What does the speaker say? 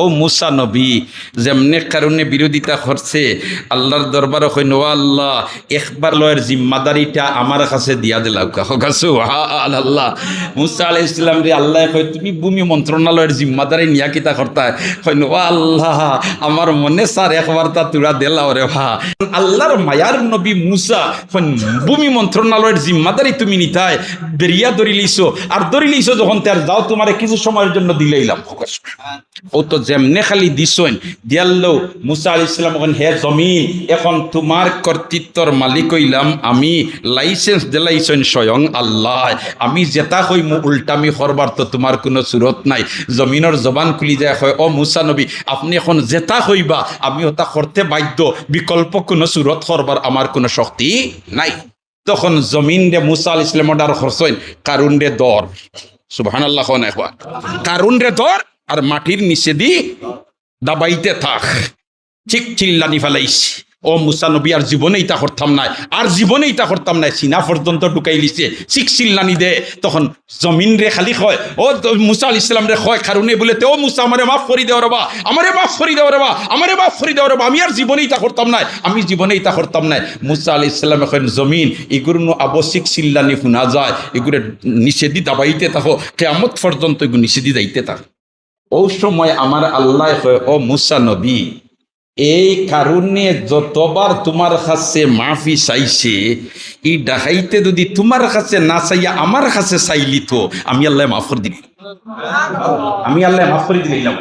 ও মুসা নবী, যেমনে কারণে বিরোধিতা করছে, আল্লাহর দরবার কইন ও আল্লাহ, একবার লয়ের জিম্মাদারিটা আমার কাছে দিয়া দিলাম কাছে আল্লাহ মুসা আলাই ইসলাম রে, আল্লাহ কয়, তুমি ভূমি মন্ত্রণালয়ের জিম্মাদারি নিয়া কিতা করতা কইন ও আল্লাহ, আমার মনে স্যার একবার তা তুরা দিলাও রে, ভা। আল্লাহর মায়ার নবী মুসা ভূমি মন্ত্রণালয়ের জিম্মাদারি তুমি নিতাই, বেরিয়া ধরি লিছো। আর ধরি লিছো যখন, তার যাও তোমারে কিছু সময়ের জন্য দিলেইলাম ও তো যেমনে খালি দিছইন দিয়াল্লো মুসা আলি ইসলাম হে জমিন এখন তোমার কর্তৃত্বর মালিক হইলাম আমি, লাইসেন্স দিলাইছেন স্বয়ং আল্লাহ। আমি জেতা হই মু উল্টামি করবার তো তোমার কোনো সুরত নাই। জমিনের জবান খুলি যায় হয় ও মুসা নবী, আপনি এখন জেতা হইবা আমি ওটা করতে বাধ্য। বিকল্প কোনো সুরত করবার আমার কোনো শক্তি নাই। তখন জমিন রে মুসা আল ইসলাম অর্ডার খরচইন কারুন রে দর। সুবহান আল্লাহ কারুন রে দর? আর মাটির নিচে দি দাবাইতে থাক। ঠিক চিল্লানি ফেলাইছি। ও মুসা নবী, আর জীবনেই তা করতাম নাই। আর জীবনেই তা করতাম নাই। সিনা পর্যন্ত ঢুকাই লিছে। চিক চিল্লানি দে। তখন জমিন রে খালি কয়, ও মুসা আল ইসলাম রে কয় কারণে বলে তে, ও মুসা, আমারে মাফ করি দেওয়া রবা। আমারে মাফ করি দেওয়া রবা। আমারে মাফ করি দেওয়া রবা। আমি আর জীবনেই তা করতাম নাই। আমি জীবনেই তা করতাম নাই। মুসা আল ইসলাম এখন জমিন এগুলো আবশ্যিক চিল্লানি শুনা যায়। এগুলো নিষেধি দাবাইতে থাকো। কেমত পর্যন্ত এগুলো নিষেধি যাইতে থাকো। ও সময় আমার আল্লাহ হয়, ও মুসা নবী, এই কারণে যতবার তোমার কাছে মাফি চাইছে, এই ডাকাইতে যদি তোমার কাছে না চাইয়া আমার কাছে চাইলি তো, আমি আল্লাহ মাফর দিব আমি আল্লাহ মাফ দিলাম।